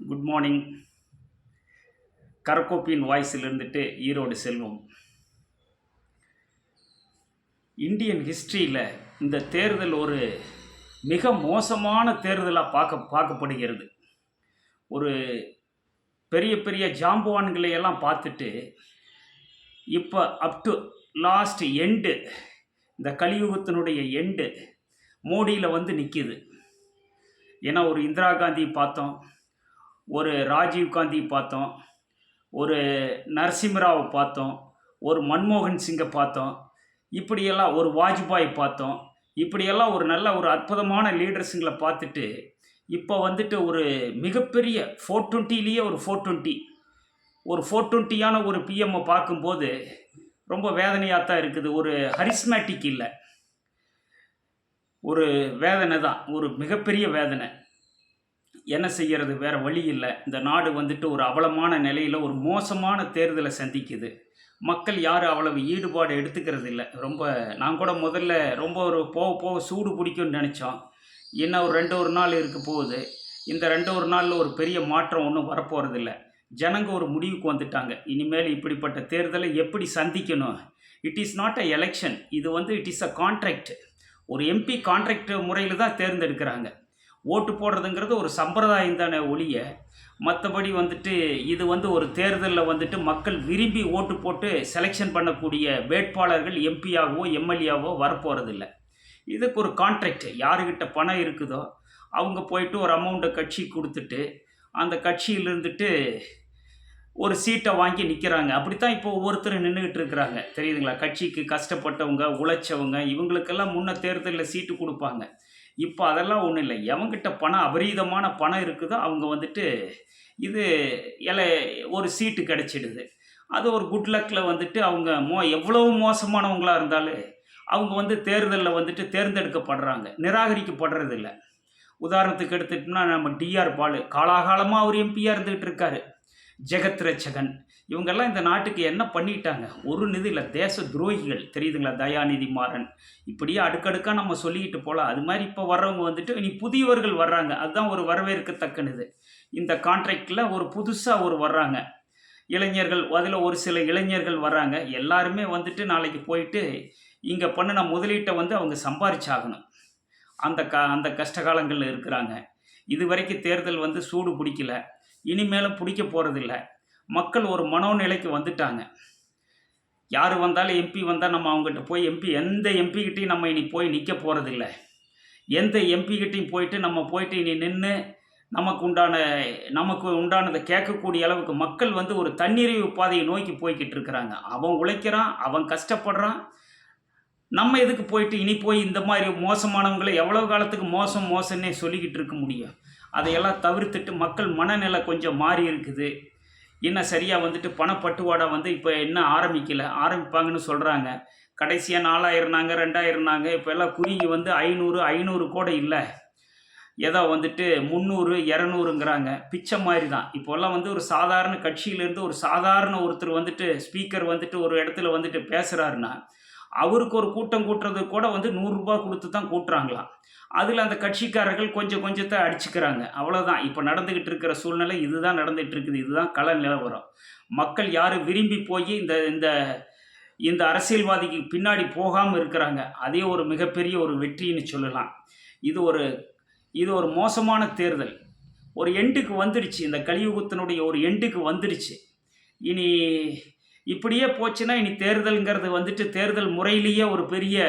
Good morning கரக்கோப்பியின் வாய்ஸில் இருந்துட்டு ஈரோடு செல்வம். Indian ஹிஸ்ட்ரியில் இந்த தேர்தல் ஒரு மிக மோசமான தேர்தலாக பார்க்க பார்க்கப்படுகிறது. ஒரு பெரிய பெரிய ஜாம்பவான்களை எல்லாம் பார்த்துட்டு இப்போ அப் டு லாஸ்ட் எண்டு இந்த கலியுகத்தினுடைய எண்டு மோடியில் வந்து நிற்கிது ஏன்னா ஒரு இந்திரா காந்தி பார்த்தோம். ஒரு ராஜீவ் காந்தி பார்த்தோம் ஒரு நரசிம்மராவை பார்த்தோம் ஒரு மன்மோகன் சிங்கை பார்த்தோம் இப்படியெல்லாம் ஒரு வாஜ்பாய் பார்த்தோம் இப்படியெல்லாம் ஒரு நல்ல ஒரு அற்புதமான லீடர்ஸுங்களை பார்த்துட்டு இப்போ வந்துட்டு ஒரு மிகப்பெரிய ஃபோர் டுவெண்ட்டிலேயே ஒரு ஃபோர் டுவெண்ட்டி ஒரு ஃபோர் டுவெண்ட்டியான ஒரு பிஎம்மை பார்க்கும்போது ரொம்ப வேதனையாக தான் இருக்குது. ஒரு ஹரிஸ்மேட்டிக் இல்லை. ஒரு வேதனை தான் ஒரு மிகப்பெரிய வேதனை. என்ன செய்யறது? வேற வழி இல்லை. இந்த நாடு வந்துட்டு ஒரு அவலமான நிலையில் ஒரு மோசமான தேர்தலை சந்திக்குது. மக்கள் யாரும் அவ்வளவு ஈடுபாடு எடுத்துக்கிறது இல்லை. ரொம்ப நான் கூட முதல்ல ரொம்ப ஒரு போக போக சூடு பிடிக்கும்னு நினச்சோம். இன்னும் ஒரு ரெண்டு ஒரு நாள் இருக்க போகுது. இந்த ரெண்டு ஒரு நாளில் ஒரு பெரிய மாற்றம் ஒன்றும் வரப்போகிறதில்ல ஜனங்க ஒரு முடிவுக்கு வந்துட்டாங்க. இனிமேல் இப்படிப்பட்ட தேர்தலை எப்படி சந்திக்கணும்? It is not a election இது வந்து இட் இஸ் அ கான்ட்ராக்ட் ஒரு எம்பி கான்ட்ராக்ட் முறையில் தான் தேர்ந்தெடுக்கிறாங்க. ஓட்டு போடுறதுங்கிறது ஒரு சம்பிரதாயம் தானே ஒழிய மற்றபடி வந்துட்டு இது வந்து ஒரு தேர்தலில் வந்துட்டு மக்கள் விரும்பி ஓட்டு போட்டு செலெக்ஷன் பண்ணக்கூடிய வேட்பாளர்கள் எம்பியாகவோ எம்எல்ஏவோ வரப்போகிறதில்ல இதுக்கு ஒரு கான்ட்ராக்ட் யாருக்கிட்ட பணம் இருக்குதோ அவங்க போயிட்டு ஒரு அமௌண்ட்டை கட்சி கொடுத்துட்டு அந்த கட்சியிலிருந்துட்டு ஒரு சீட்டை வாங்கி நிற்கிறாங்க அப்படித்தான் இப்போ ஒவ்வொருத்தரும் நின்றுக்கிட்டு இருக்கிறாங்க. தெரியுதுங்களா? கட்சிக்கு கஷ்டப்பட்டவங்க உழைச்சவங்க இவங்களுக்கெல்லாம் முன்ன தேர்தலில் சீட்டு கொடுப்பாங்க. இப்போ அதெல்லாம் ஒன்றும் இல்லை. எவங்கிட்ட பணம் அபரீதமான பணம் இருக்குதோ அவங்க வந்துட்டு இது இல ஒரு சீட்டு கிடச்சிடுது. அது ஒரு குட் லக்கில் வந்துட்டு அவங்க மோ எவ்வளவு மோசமானவங்களாக இருந்தாலும் அவங்க வந்து தேர்தலில் வந்துட்டு தேர்ந்தெடுக்கப்படுறாங்க. நிராகரிக்கப்படுறது இல்லை உதாரணத்துக்கு எடுத்துட்டோம்னா நம்ம டிஆர் பாலு காலாகாலமாக அவர் எம்பியாக இருந்துகிட்டு இருக்காரு. ஜெகத் ரச்சகன் இவங்கெல்லாம் இந்த நாட்டுக்கு என்ன பண்ணிட்டாங்க? ஒரு நிதி இல்லை தேச துரோகிகள். தெரியுதுங்களா? தயாநிதி மாறன். இப்படியே அடுக்கடுக்காக நம்ம சொல்லிக்கிட்டு போகலாம் அது மாதிரி இப்போ வர்றவங்க வந்துட்டு இனி புதியவர்கள் வர்றாங்க. அதுதான் ஒரு வரவேற்கத்தக்கனது. இந்த கான்ட்ராக்டில் ஒரு புதுசாக ஒரு வர்றாங்க. இளைஞர்கள் அதில் ஒரு சில இளைஞர்கள் வர்றாங்க. எல்லாருமே வந்துட்டு நாளைக்கு போயிட்டு இங்கே பண்ணின முதலீட்டை வந்து அவங்க சம்பாரிச்சாகணும். அந்த க அந்த கஷ்ட காலங்களில் இருக்கிறாங்க. இது வரைக்கும் தேர்தல் வந்து சூடு பிடிக்கல. இனிமேலும் பிடிக்க போகிறதில்ல மக்கள் ஒரு மனோநிலைக்கு வந்துட்டாங்க. யார் வந்தாலும் எம்பி வந்தால் நம்ம அவங்ககிட்ட போய் எம்பி எந்த எம்பிக்கிட்டையும் நம்ம இனி போய் நிற்க போகிறதில்ல எந்த எம்பிக்கிட்டையும் போயிட்டு நம்ம போயிட்டு இனி நின்று நமக்கு உண்டான நமக்கு உண்டானதை கேட்கக்கூடிய அளவுக்கு மக்கள் வந்து ஒரு தன்னிறைவு பாதையை நோக்கி போய்கிட்டு இருக்கிறாங்க. அவன் உழைக்கிறான் அவன் கஷ்டப்படுறான். நம்ம எதுக்கு போயிட்டு இனி போய் இந்த மாதிரி மோசமானவங்களை எவ்வளோ காலத்துக்கு மோசம் மோசம்னே சொல்லிக்கிட்டு இருக்க முடியும். அதையெல்லாம் தவிர்த்துட்டு மக்கள் மனநிலை கொஞ்சம் மாறி இருக்குது. இன்னும் சரியாக வந்துட்டு பணப்பட்டுவாடா வந்து இப்போ என்ன ஆரம்பிக்கல. ஆரம்பிப்பாங்கன்னு சொல்கிறாங்க கடைசியாக நாலாயிரம்னாங்க ரெண்டாயிரம்னாங்க இப்போ எல்லாம் குறுகி வந்து ஐநூறு ஐநூறு கூட இல்லை. ஏதோ வந்துட்டு முந்நூறு இரநூறுங்கிறாங்க. பிச்சை மாதிரி தான் இப்போல்லாம் வந்து ஒரு சாதாரண கட்சியிலேருந்து ஒரு சாதாரண ஒருத்தர் வந்துட்டு ஸ்பீக்கர் வந்துட்டு ஒரு இடத்துல வந்துட்டு பேசுகிறாருன்னா அவருக்கு ஒரு கூட்டம் கூட்டுறது கூட வந்து நூறுரூபா கொடுத்து தான் கூட்டுறாங்களாம். அதில் அந்த கட்சிக்காரர்கள் கொஞ்சம் கொஞ்சத்தை அடிச்சுக்கிறாங்க. அவ்வளோதான் இப்போ நடந்துக்கிட்டு இருக்கிற சூழ்நிலை இதுதான் நடந்துகிட்டு இருக்குது. இதுதான் கள நிலவரம். மக்கள் யாரும் விரும்பி போய் இந்த இந்த இந்த அரசியல்வாதிக்கு பின்னாடி போகாமல் இருக்கிறாங்க. அதே ஒரு மிகப்பெரிய ஒரு வெற்றின்னு சொல்லலாம். இது ஒரு இது ஒரு மோசமான தேர்தல். ஒரு எண்டுக்கு வந்துடுச்சு. இந்த கலியுகத்தினுடைய ஒரு எண்டுக்கு வந்துடுச்சு. இனி இப்படியே போச்சுன்னா இனி தேர்தலுங்கிறது வந்துட்டு தேர்தல் முறையிலேயே ஒரு பெரிய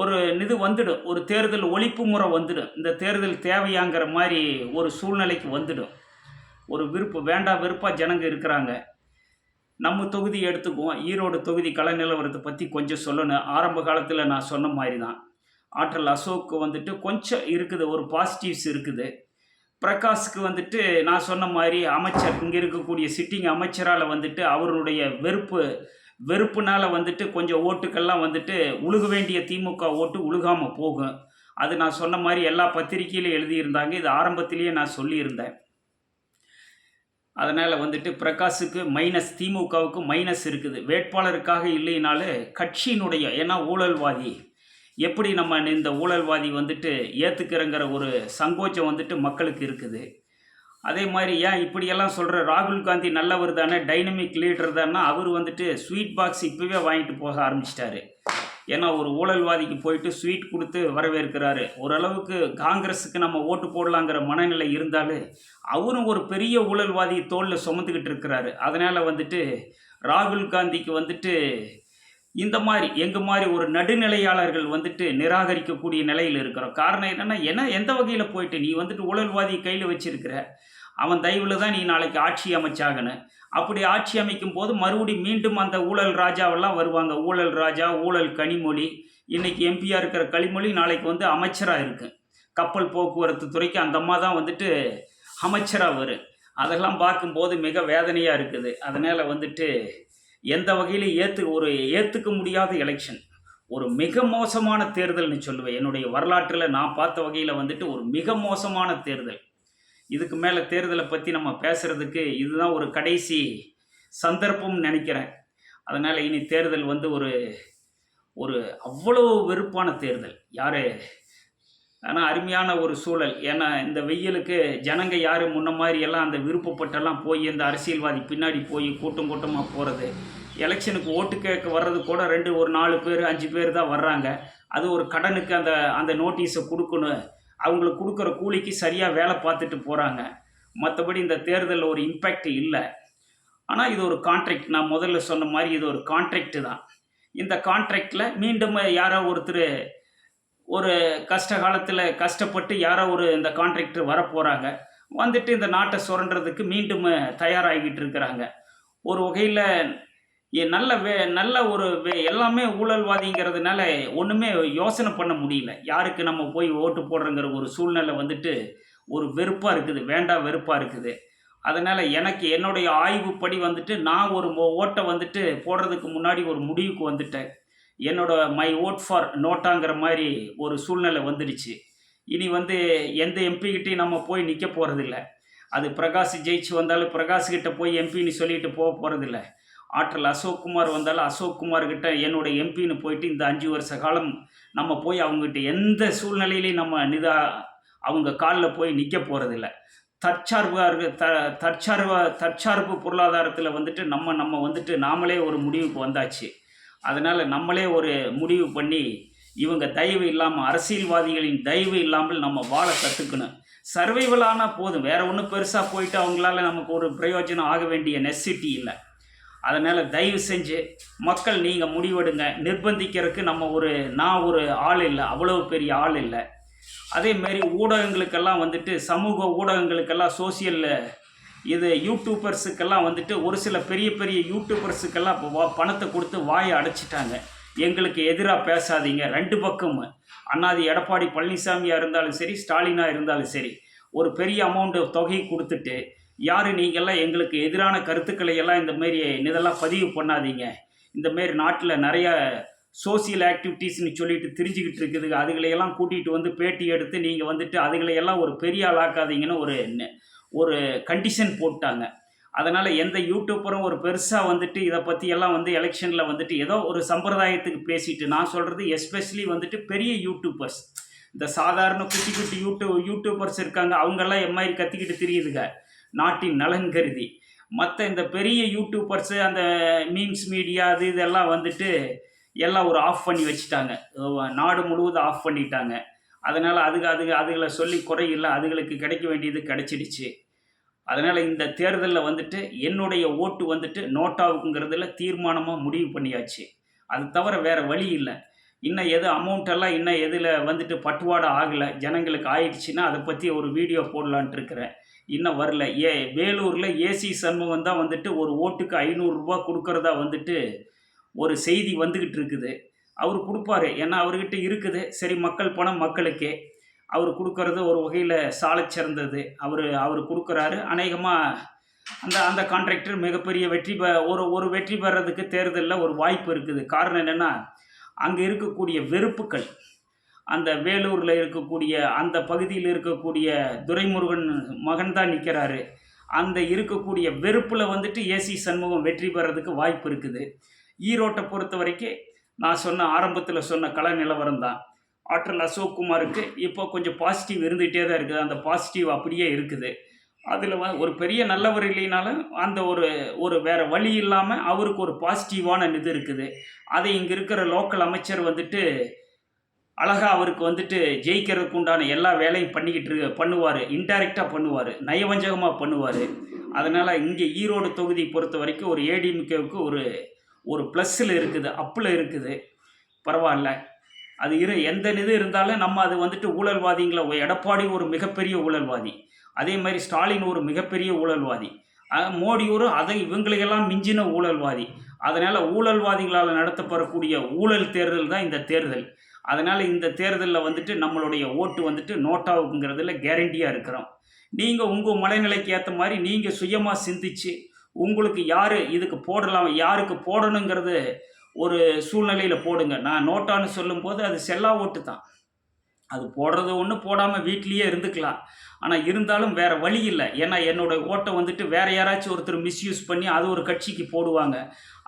ஒரு இது வந்துடும். ஒரு தேர்தல் ஒழிப்பு முறை வந்துடும். இந்த தேர்தல் தேவையாங்கிற மாதிரி ஒரு சூழ்நிலைக்கு வந்துடும். ஒரு விருப்பம் வேண்டாம் விருப்பாக ஜனங்க இருக்கிறாங்க. நம்ம தொகுதி எடுத்துக்குவோம். ஈரோடு தொகுதி கள நிலவரத்தை பற்றி கொஞ்சம் சொல்லணும். ஆரம்ப காலத்தில் நான் சொன்ன மாதிரி தான் ஆற்றல் அசோக்கு வந்துட்டு கொஞ்சம் இருக்குது. ஒரு பாசிட்டிவ்ஸ் இருக்குது. பிரகாஷ்க்கு வந்துட்டு நான் சொன்ன மாதிரி அமைச்சர் இங்கே இருக்கக்கூடிய சிட்டிங் அமைச்சரால் வந்துட்டு அவருடைய வெறுப்பு வெறுப்புனால் வந்துட்டு கொஞ்சம் ஓட்டுக்கெல்லாம் வந்துட்டு உழுக வேண்டிய திமுக ஓட்டு உழுகாமல் போகும். அது நான் சொன்ன மாதிரி எல்லா பத்திரிகையிலும் எழுதியிருந்தாங்க. இது ஆரம்பத்திலேயே நான் சொல்லியிருந்தேன். அதனால் வந்துட்டு பிரகாஷுக்கு மைனஸ் திமுகவுக்கு மைனஸ் இருக்குது. வேட்பாளருக்காக இல்லைனாலும் கட்சியினுடைய ஏன்னா ஊழல்வாதி எப்படி நம்ம இந்த ஊழல்வாதி வந்துட்டு ஏற்றுக்கிறங்கிற ஒரு சங்கோச்சம் வந்துட்டு மக்களுக்கு இருக்குது. அதே மாதிரி ஏன் இப்படியெல்லாம் சொல்கிற ராகுல் காந்தி நல்லவர் தானே டைனமிக் லீடர் தானே அவர் வந்துட்டு ஸ்வீட் பாக்ஸ் இப்போவே வாங்கிட்டு போக ஆரம்பிச்சிட்டாரு. ஏன்னா ஒரு ஊழல்வாதிக்கு போயிட்டு ஸ்வீட் கொடுத்து வரவேற்கிறாரு. ஓரளவுக்கு காங்கிரஸுக்கு நம்ம ஓட்டு போடலாங்கிற மனநிலை இருந்தாலும் அவரும் ஒரு பெரிய ஊழல்வாதி தோளில் சுமந்துக்கிட்டு இருக்கிறாரு. அதனால் வந்துட்டு ராகுல் காந்திக்கு வந்துட்டு இந்த மாதிரி எங்கள் மாதிரி ஒரு நடுநிலையாளர்கள் வந்துட்டு நிராகரிக்கக்கூடிய நிலையில் இருக்கிறோம். காரணம் என்னென்னா என்ன எந்த வகையில் போயிட்டு நீ வந்துட்டு ஊழல்வாதி கையில் வச்சிருக்கிற? அவன் தயவில் தான் நீ நாளைக்கு ஆட்சி அமைச்சாகணும் அப்படி ஆட்சி அமைக்கும் போது மறுபடி மீண்டும் அந்த ஊழல் ராஜாவெல்லாம் வருவாங்க. ஊழல் ராஜா ஊழல் கனிமொழி இன்னைக்கு எம்பியாக இருக்கிற கனிமொழி நாளைக்கு வந்து அமைச்சராக இருக்கும் கப்பல் போக்குவரத்து துறைக்கு அந்த அம்மா தான் வந்துட்டு அமைச்சராக வரும் அதெல்லாம் பார்க்கும்போது மிக வேதனையாக இருக்குது. அதனால் வந்துட்டு எந்த வகையிலும் ஏற்று ஒரு ஏற்றுக்க முடியாத எலெக்ஷன் ஒரு மிக மோசமான தேர்தல்னு சொல்லுவேன். என்னுடைய வரலாற்றில் நான் பார்த்த வகையில் வந்துட்டு ஒரு மிக மோசமான தேர்தல். இதுக்கு மேலே தேர்தலை பற்றி நம்ம பேசுகிறதுக்கு இதுதான் ஒரு கடைசி சந்தர்ப்பம்னு நினைக்கிறேன். அதனால் இனி தேர்தல் வந்து ஒரு ஒரு அவ்வளோ வெறுப்பான தேர்தல். யார் ஆனால் அருமையான ஒரு சூழல். ஏன்னா இந்த வெயிலுக்கு ஜனங்க யார்? முன்ன மாதிரி எல்லாம் அந்த விருப்பப்பட்டெல்லாம் போய் இந்த அரசியல்வாதி பின்னாடி போய் கூட்டம் கூட்டமாக போகிறது எலெக்ஷனுக்கு ஓட்டு கேட்க வர்றது கூட ரெண்டு ஒரு நாலு பேர் அஞ்சு பேர் தான் வர்றாங்க. அது ஒரு கடனுக்கு அந்த அந்த நோட்டீஸை கொடுக்கணும். அவங்களுக்கு கொடுக்குற கூலிக்கு சரியாக வேலை பார்த்துட்டு போகிறாங்க மற்றபடி இந்த தேர்தலில் ஒரு இம்பேக்ட் இல்லை. ஆனால் இது ஒரு கான்ட்ராக்ட் நான் முதல்ல சொன்ன மாதிரி இது ஒரு கான்ட்ராக்ட் தான். இந்த கான்ட்ராக்டில் மீண்டும் யாரோ ஒருத்தர் ஒரு கஷ்ட காலத்தில் கஷ்டப்பட்டு யாரோ ஒரு இந்த கான்ட்ராக்டர் வர போகிறாங்க வந்துட்டு இந்த நாட்டை சுரண்டுறதுக்கு மீண்டும் தயாராகிட்டு இருக்கிறாங்க. ஒரு வகையில் நல்ல வே நல்ல ஒரு வே எல்லாமே ஊழல்வாதிங்கிறதுனால ஒன்றுமே யோசனை பண்ண முடியல. யாருக்கு நம்ம போய் ஓட்டு போடுறோங்கிற ஒரு சூழ்நிலை வந்துட்டு ஒரு வெறுப்பாக இருக்குது. வேண்டாம் வெறுப்பாக இருக்குது. அதனால் எனக்கு என்னுடைய ஆய்வுப்படி வந்துட்டு நான் ஒரு ஓட்டை வந்துட்டு போடுறதுக்கு முன்னாடி ஒரு முடிவுக்கு வந்துட்டேன். என்னோட மை ஓட் ஃபார் நோட்டாங்கிற மாதிரி ஒரு சூழ்நிலை வந்துடுச்சு. இனி வந்து எந்த எம்பிக்கிட்டையும் நம்ம போய் நிற்க போகிறதில்ல அது பிரகாஷ் ஜெயிச்சு வந்தாலும் பிரகாஷ்கிட்ட போய் எம்பின்னு சொல்லிட்டு போக போகிறதில்ல ஆற்றல் அசோக் குமார் வந்தாலும் அசோக் குமார் என்னோட எம்பின்னு போயிட்டு இந்த அஞ்சு வருஷ காலம் நம்ம போய் அவங்ககிட்ட எந்த சூழ்நிலையிலையும் நம்ம நிதா அவங்க காலில் போய் நிற்க போகிறதில்ல தற்சார்பாக த தற்சார்பு தற்சார்பு பொருளாதாரத்தில் வந்துட்டு நம்ம நம்ம வந்துட்டு நாமளே ஒரு முடிவுக்கு வந்தாச்சு. அதனால் நம்மளே ஒரு முடிவு பண்ணி இவங்க தயவு இல்லாமல் அரசியல்வாதிகளின் தயவு இல்லாமல் நம்ம வாழ கற்றுக்கணும் சர்வைவல் ஆனால் போதும். வேறு ஒன்றும் பெருசாக போயிட்டு அவங்களால நமக்கு ஒரு பிரயோஜனம் ஆக வேண்டிய நெசிட்டி இல்லை. அதனால் தயவு செஞ்சு மக்கள் நீங்கள் முடிவெடுங்க. நிர்பந்திக்கிறதுக்கு நம்ம ஒரு நான் ஒரு ஆள் இல்லை. அவ்வளோ பெரிய ஆள் இல்லை. அதேமாரி ஊடகங்களுக்கெல்லாம் வந்துட்டு சமூக ஊடகங்களுக்கெல்லாம் சோசியலில் இது யூடியூபர்ஸுக்கெல்லாம் வந்துட்டு ஒரு சில பெரிய பெரிய யூடியூபர்ஸுக்கெல்லாம் இப்போ வா பணத்தை கொடுத்து வாயை அடைச்சிட்டாங்க. எங்களுக்கு எதிராக பேசாதீங்க. ரெண்டு பக்கமும். அண்ணாதி எடப்பாடி பழனிசாமியாக இருந்தாலும் சரி ஸ்டாலினாக இருந்தாலும் சரி ஒரு பெரிய அமௌண்ட்டு தொகை கொடுத்துட்டு யார் நீங்கள்லாம் எங்களுக்கு எதிரான கருத்துக்களை எல்லாம் இந்த மாரி இதெல்லாம் பதிவு பண்ணாதீங்க. இந்த மாரி நாட்டில் நிறைய சோசியல் ஆக்டிவிட்டீஸ்னு சொல்லிட்டு தெரிஞ்சுக்கிட்டு இருக்குது. அதுகளையெல்லாம் கூட்டிகிட்டு வந்து பேட்டி எடுத்து நீங்கள் வந்துட்டு அதுகளையெல்லாம் ஒரு பெரிய ஆளாக்காதீங்கன்னு ஒரு ஒரு கண்டிஷன் போட்டாங்க. அதனால் எந்த யூடியூப்பரும் ஒரு பெருசாக வந்துட்டு இதை பற்றி எல்லாம் வந்து எலெக்ஷனில் வந்துட்டு ஏதோ ஒரு சம்பிரதாயத்துக்கு பேசிட்டு நான் சொல்கிறது எஸ்பெஷலி வந்துட்டு பெரிய யூடியூபர்ஸ் இந்த சாதாரண குட்டி குட்டி யூடியூப் யூடியூபர்ஸ் இருக்காங்க அவங்கெல்லாம் எம்மாதிரி கத்திக்கிட்டு தெரியுதுங்க. நாட்டின் நலன் கருதி மற்ற இந்த பெரிய யூடியூபர்ஸு அந்த மீம்ஸ் மீடியா அது இதெல்லாம் வந்துட்டு எல்லாம் ஒரு ஆஃப் பண்ணி வச்சுட்டாங்க. நாடு முழுவதும் ஆஃப் பண்ணிட்டாங்க. அதனால் அதுக்கு அதுக்கு அதுகளை சொல்லி குறையில்லை அதுகளுக்கு கிடைக்க வேண்டியது கிடைச்சிடுச்சு. அதனால் இந்த தேர்தலில் வந்துட்டு என்னுடைய ஓட்டு வந்துட்டு நோட்டாவுக்குங்கிறதுல தீர்மானமாக முடிவு பண்ணியாச்சு. அது தவிர வேறு வழி இல்லை. இன்னும் எது அமௌண்ட்டெல்லாம் இன்னும் எதில் வந்துட்டு பட்டுவாடை ஆகலை. ஜனங்களுக்கு ஆயிடுச்சுன்னா அதை பற்றி ஒரு வீடியோ போடலான்ட்டு இருக்கிறேன். இன்னும் வரல. ஏ வேலூரில் ஏசி சண்முகம் தான் வந்துட்டு ஒரு ஓட்டுக்கு ஐநூறுரூபா கொடுக்குறதா வந்துட்டு ஒரு செய்தி வந்துக்கிட்டு இருக்குது. அவர் கொடுப்பாரு. ஏன்னா அவர்கிட்ட இருக்குது. சரி மக்கள் பணம் மக்களுக்கே. அவர் கொடுக்கறது ஒரு வகையில் சாலை சிறந்தது. அவர் அவர் கொடுக்குறாரு. அநேகமாக அந்த அந்த கான்ட்ராக்டர் மிகப்பெரிய வெற்றி பெ ஒரு ஒரு வெற்றி பெறதுக்கு தேர்தலில் ஒரு வாய்ப்பு இருக்குது. காரணம் என்னென்னா அங்கே இருக்கக்கூடிய வெறுப்புகள் அந்த வேலூரில் இருக்கக்கூடிய அந்த பகுதியில் இருக்கக்கூடிய துரைமுருகன் மகன் தான் நிற்கிறாரு அந்த இருக்கக்கூடிய வெறுப்பில் வந்துட்டு ஏசி சண்முகம் வெற்றி பெறதுக்கு வாய்ப்பு இருக்குது. ஈரோட்டை பொறுத்த வரைக்கும் நான் சொன்ன ஆரம்பத்தில் சொன்ன கள நிலவரம் தான். ஆற்றல் அசோக் குமாருக்கு இப்போ கொஞ்சம் பாசிட்டிவ் இருந்துகிட்டே தான் இருக்குது. அந்த பாசிட்டிவ் அப்படியே இருக்குது. அதில் ஒரு பெரிய நல்லவர் இல்லைனாலும் அந்த ஒரு ஒரு வேறு வழி இல்லாமல் அவருக்கு ஒரு பாசிட்டிவான இது இருக்குது. அதை இங்கே இருக்கிற லோக்கல் அமைச்சர் வந்துட்டு அழகாக அவருக்கு வந்துட்டு ஜெயிக்கிறதுக்கு உண்டான எல்லா வேலையும் பண்ணிக்கிட்டு இரு பண்ணுவார். இன்டைரக்டாக பண்ணுவார். நயவஞ்சகமாக பண்ணுவார். அதனால் இங்கே ஈரோடு தொகுதி பொறுத்த வரைக்கும் ஒரு ஏடிஎம்கேவுக்கு ஒரு ஒரு ப்ளஸ்ஸில் இருக்குது அப்பில் இருக்குது. பரவாயில்ல. அது இரு எந்த இது இருந்தாலும் நம்ம அது வந்துட்டு ஊழல்வாதிங்களை எடப்பாடி ஒரு மிகப்பெரிய ஊழல்வாதி. அதே மாதிரி ஸ்டாலின் ஒரு மிகப்பெரிய ஊழல்வாதி. மோடி ஒரு அதை இவங்களுக்கெல்லாம் மிஞ்சின ஊழல்வாதி. அதனால் ஊழல்வாதிகளால் நடத்தப்படக்கூடிய ஊழல் தேர்தல் தான் இந்த தேர்தல். அதனால் இந்த தேர்தலில் வந்துட்டு நம்மளுடைய ஓட்டு வந்துட்டு நோட்டாவுக்குங்கிறதுல கேரண்டியாக இருக்கிறோம். நீங்கள் உங்கள் மனநிலைக்கு ஏற்ற மாதிரி நீங்கள் சுயமாக சிந்திச்சு உங்களுக்கு யார் இதுக்கு போடலாம் யாருக்கு போடணுங்கிறது ஒரு சூழ்நிலையில் போடுங்க. நான் நோட்டான்னு சொல்லும்போது அது செல்லா ஓட்டு தான். அது போடுறது ஒன்று போடாமல் வீட்லேயே இருந்துக்கலாம். ஆனால் இருந்தாலும் வேறு வழி இல்லை. ஏன்னா என்னோட ஓட்டை வந்துட்டு வேறு யாராச்சும் ஒருத்தர் மிஸ்யூஸ் பண்ணி அது ஒரு கட்சிக்கு போடுவாங்க.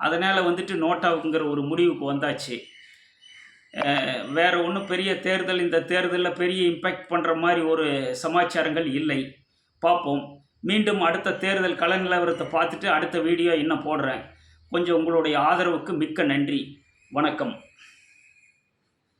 அதனால் வந்துட்டு நோட்டாவுங்கிற ஒரு முடிவுக்கு வந்தாச்சு. வேறு ஒன்றும் பெரிய தேர்தல் இந்த தேர்தலில் பெரிய இம்பேக்ட் பண்ணுற மாதிரி ஒரு சமாச்சாரங்கள் இல்லை. பார்ப்போம். மீண்டும் அடுத்த தேர்தல் கள நிலவரத்தை பார்த்துட்டு அடுத்த வீடியோ இன்னும் போடுறேன். கொஞ்சம் உங்களுடைய ஆதரவுக்கு மிக்க நன்றி. வணக்கம்.